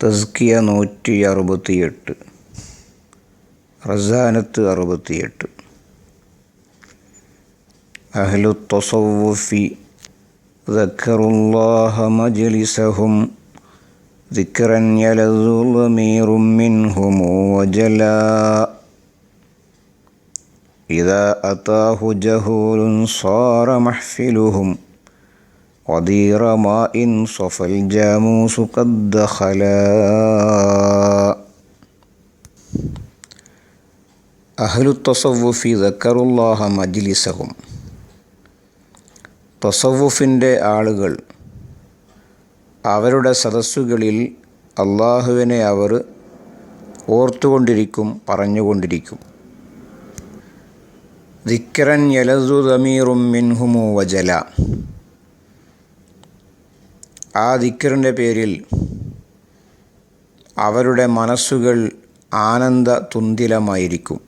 തസ്കിയ നൂറ്റി അറുപത്തിയെട്ട് റസാനത്ത് അറുപത്തിയെട്ട് അഹ്ലു തസവുഫി ذكروا الله مجلسهم ذكرا يلذ ضمير منهم وجلا إذا أتاه جهول صار محفلهم غدير ماء صفى الجاموس قد دخلا أهل التصوف ذكروا الله مجلسهم തസവുഫിൻ്റെ ആളുകൾ അവരുടെ സദസ്സുകളിൽ അള്ളാഹുവിനെ അവർ ഓർത്തുകൊണ്ടിരിക്കും പറഞ്ഞുകൊണ്ടിരിക്കും ദിക്കറൻ യലസു ദമീറും മിൻഹുമു വജല ആ ദിക്കറിന്റെ പേരിൽ അവരുടെ മനസ്സുകൾ ആനന്ദ തുന്തിലമായിരിക്കും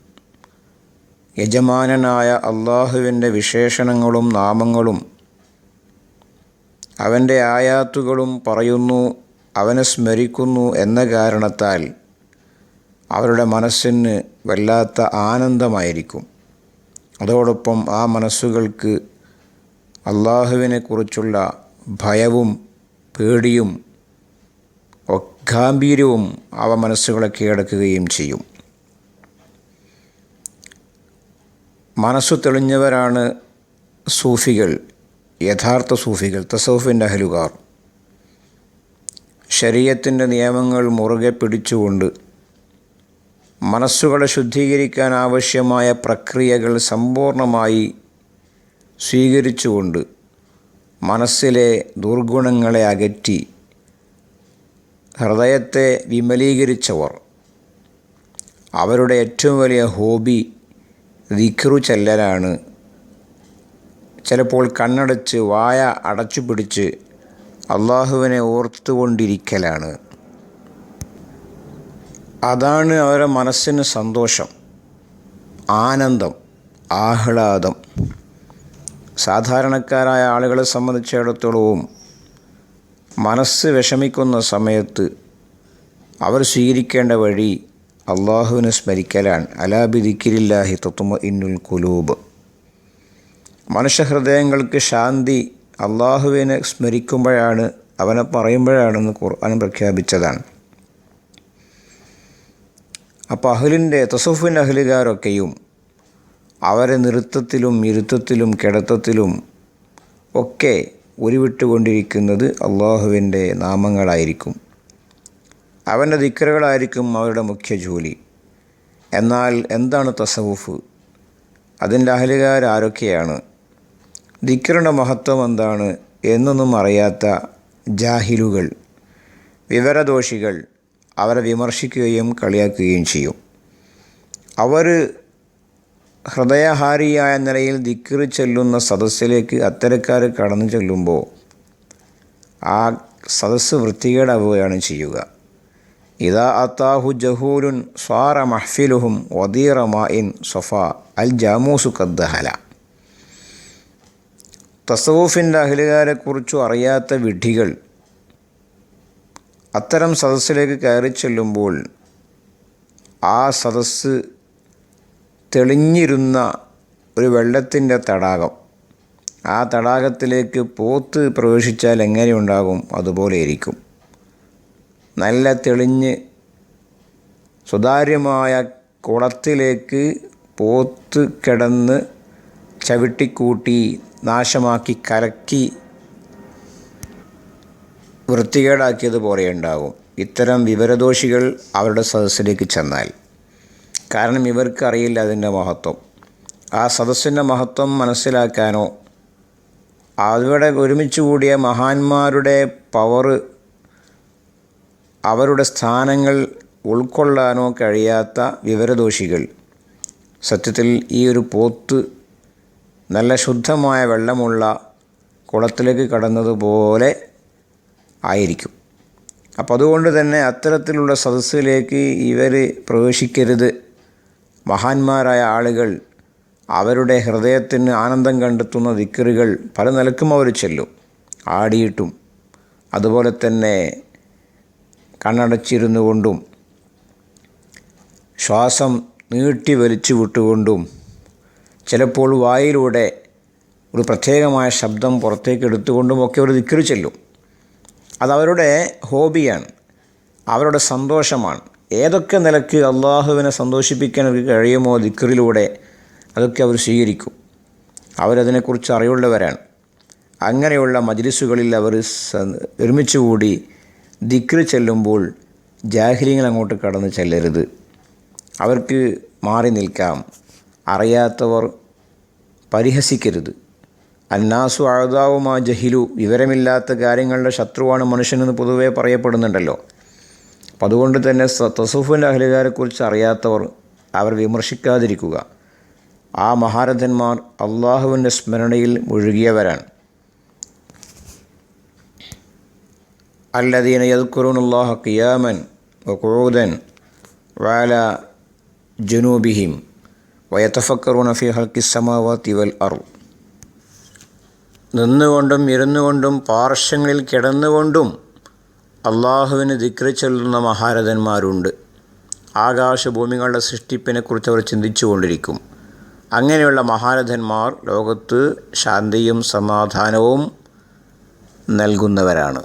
യജമാനനായ അള്ളാഹുവിന്റെ വിശേഷണങ്ങളും നാമങ്ങളും അവന്റെ ആയാത്തുകളും പറയുന്നു അവനെ സ്മരിക്കുന്നു എന്ന കാരണത്താൽ അവരുടെ മനസ്സിന് വല്ലാത്ത ആനന്ദമായിരിക്കും. അതോടൊപ്പം ആ മനസ്സുകൾക്ക് അള്ളാഹുവിനെക്കുറിച്ചുള്ള ഭയവും പേടിയും ഗാംഭീര്യവും അവ മനസ്സുകളെ കീഴടക്കുകയും ചെയ്യും. മനസ്സു തെളിഞ്ഞവരാണ് സൂഫികൾ യഥാർത്ഥ സൂഫികൾ തസൗഫിന്റെ അഹലുകാർ. ശരീരത്തിന്റെ നിയമങ്ങൾ മുറുകെ പിടിച്ചുകൊണ്ട് മനസ്സുകളെ ശുദ്ധീകരിക്കാൻ ആവശ്യമായ പ്രക്രിയകൾ സമ്പൂർണമായി സ്വീകരിച്ചുകൊണ്ട് മനസ്സിലെ ദുർഗുണങ്ങളെ അകറ്റി ഹൃദയത്തെ വിമലീകരിച്ചവർ. അവരുടെ ഏറ്റവും വലിയ ഹോബി ദിക്റു ചെല്ലലാണ്. ചിലപ്പോൾ കണ്ണടച്ച് വായ അടച്ചു പിടിച്ച് അള്ളാഹുവിനെ ഓർത്തുകൊണ്ടിരിക്കലാണ്. അതാണ് അവരുടെ മനസ്സിന് സന്തോഷം ആനന്ദം ആഹ്ലാദം. സാധാരണക്കാരായ ആളുകളെ സംബന്ധിച്ചിടത്തോളവും മനസ്സ് വിഷമിക്കുന്ന സമയത്ത് അവർ സ്വീകരിക്കേണ്ട വഴി അള്ളാഹുവിനെ സ്മരിക്കലാണ്. അലാബിദിക്കിരില്ലാഹി തത്തുമ ഇന്നുൽ കുലൂബ് മനുഷ്യഹൃദയങ്ങൾക്ക് ശാന്തി അള്ളാഹുവിനെ സ്മരിക്കുമ്പോഴാണ് അവനെ പറയുമ്പോഴാണെന്ന് ഖുർആൻ പ്രഖ്യാപിച്ചതാണ്. അപ്പോൾ അഹലിന്റെ തസഫിൻ അഹലുകാരൊക്കെയും അവരെ നൃത്തത്തിലും ഇരുത്തത്തിലും കിടത്തത്തിലും ഒക്കെ ഉരുവിട്ടുകൊണ്ടിരിക്കുന്നത് അള്ളാഹുവിന്റെ നാമങ്ങളായിരിക്കും. അവന്റെ ദിക്കറുകളായിരിക്കും അവരുടെ മുഖ്യ ജോലി. എന്നാൽ എന്താണ് തസവുഫ്? അതിന്റെ അഹലുകാരാരൊക്കെയാണ്. ദിക്കറിന്റെ മഹത്വം എന്താണ് എന്നൊന്നും അറിയാത്ത ജാഹിലുകൾ വിവരദോഷികൾ അവരെ വിമർശിക്കുകയും കളിയാക്കുകയും ചെയ്യും. അവർ ഹൃദയഹാരിയായ നിലയിൽ ദിക്കറ് ചെല്ലുന്ന സദസ്സിലേക്ക് അത്തരക്കാർ കടന്നു ചെല്ലുമ്പോൾ ആ സദസ്സ് വൃത്തികേടാവുകയാണ് ചെയ്യുക. ഇതാ അത്താഹു ജഹൂലുൻ സ്വാറ മഹ്ഫിലുഹും വദീറ മായിൻ സൊഫ അൽ ജാമൂസു കദ്ദഹല. തസവൂഫിന്റെ അഖിലുകാരെക്കുറിച്ചു അറിയാത്ത വിഡ്ഢികൾ അത്തരം സദസ്സിലേക്ക് കയറി ചെല്ലുമ്പോൾ ആ സദസ്സ് തെളിഞ്ഞിരുന്ന ഒരു വെള്ളത്തിന്റെ തടാകം. ആ തടാകത്തിലേക്ക് പോത്ത് പ്രവേശിച്ചാൽ എങ്ങനെയുണ്ടാകും അതുപോലെ ഇരിക്കും. നല്ല തെളിഞ്ഞ് സുതാര്യമായ കുളത്തിലേക്ക് പോത്ത് കിടന്ന് ചവിട്ടിക്കൂട്ടി നാശമാക്കി കലക്കി വൃത്തികേടാക്കിയതുപോലെ ഉണ്ടാകും. ഇത്തരം വിവരദോഷികൾ അവരുടെ സദസ്സിലേക്ക് ചെന്നാൽ. കാരണം ഇവർക്ക് അറിയില്ല അതിന്റെ മഹത്വം. ആ സദസ്സിന്റെ മഹത്വം മനസ്സിലാക്കാനോ അവിടെ ഒരുമിച്ച് കൂടിയ മഹാന്മാരുടെ പവറ് അവരുടെ സ്ഥാനങ്ങൾ ഉൾക്കൊള്ളാനോ കഴിയാത്ത വിവരദോഷികൾ. സത്യത്തിൽ ഈ ഒരു പോത്ത് നല്ല ശുദ്ധമായ വെള്ളമുള്ള കുളത്തിലേക്ക് കടന്നതുപോലെ ആയിരിക്കും. അപ്പം അതുകൊണ്ട് തന്നെ അത്തരത്തിലുള്ള സദസ്സിലേക്ക് ഇവർ പ്രവേശിക്കരുത്. മഹാന്മാരായ ആളുകൾ അവരുടെ ഹൃദയത്തിന് ആനന്ദം കണ്ടെത്തുന്ന ദിക്കറുകൾ പല നിലക്കും അവർ ചെല്ലും. ആടിയിട്ടും അതുപോലെ തന്നെ കണ്ണടച്ചിരുന്നു കൊണ്ടും ശ്വാസം നീട്ടി വലിച്ചു വിട്ടുകൊണ്ടും ചിലപ്പോൾ വായിലൂടെ ഒരു പ്രത്യേകമായ ശബ്ദം പുറത്തേക്ക് എടുത്തുകൊണ്ടും ഒക്കെ ഒരു ദിക്കറി ചെല്ലും. അതവരുടെ ഹോബിയാണ്. അവരുടെ സന്തോഷമാണ്. ഏതൊക്കെ നിലയ്ക്ക് അള്ളാഹുവിനെ സന്തോഷിപ്പിക്കാൻ അവർക്ക് കഴിയുമോ ദിക്കറിലൂടെ അതൊക്കെ അവർ സ്വീകരിക്കും. അവരതിനെക്കുറിച്ച് അറിവുള്ളവരാണ്. അങ്ങനെയുള്ള മജ്ലിസുകളിൽ അവർ ഒരുമിച്ച് കൂടി ചെല്ലുമ്പോൾ ജാഹിര്യങ്ങൾ അങ്ങോട്ട് കടന്ന് ചെല്ലരുത്. അവർക്ക് മാറി നിൽക്കാം. അറിയാത്തവർ പരിഹസിക്കരുത്. അന്നാസു ആഴുതാവുമാ ജഹിലു വിവരമില്ലാത്ത കാര്യങ്ങളുടെ ശത്രുവാണ് മനുഷ്യനെന്ന് പൊതുവേ പറയപ്പെടുന്നുണ്ടല്ലോ. അപ്പം അതുകൊണ്ട് തന്നെ തസൂഫിന്റെ അഹലുകാരെക്കുറിച്ച് അറിയാത്തവർ അവർ വിമർശിക്കാതിരിക്കുക. ആ മഹാരഥന്മാർ അള്ളാഹുവിന്റെ സ്മരണയിൽ മുഴുകിയവരാണ്. അല്ലദീന യദ്ക്കുറൂനുള്ളാഹ കിയാമൻ വക്കൂദൻ വാല ജനൂബിഹിം വയത്തഫക്കറൂന ഫി ഹൽക്കി സമാവാത്തി വൽ അറു നിന്നുകൊണ്ടും ഇരുന്നുകൊണ്ടും പാർശ്വങ്ങളിൽ കിടന്നുകൊണ്ടും അള്ളാഹുവിന് ദിക്ര ചൊല്ലുന്ന മഹാരഥന്മാരുണ്ട്. ആകാശഭൂമികളുടെ സൃഷ്ടിപ്പിനെക്കുറിച്ച് അവർ ചിന്തിച്ചുകൊണ്ടിരിക്കും. അങ്ങനെയുള്ള മഹാരഥന്മാർ ലോകത്ത് ശാന്തിയും സമാധാനവും നൽകുന്നവരാണ്.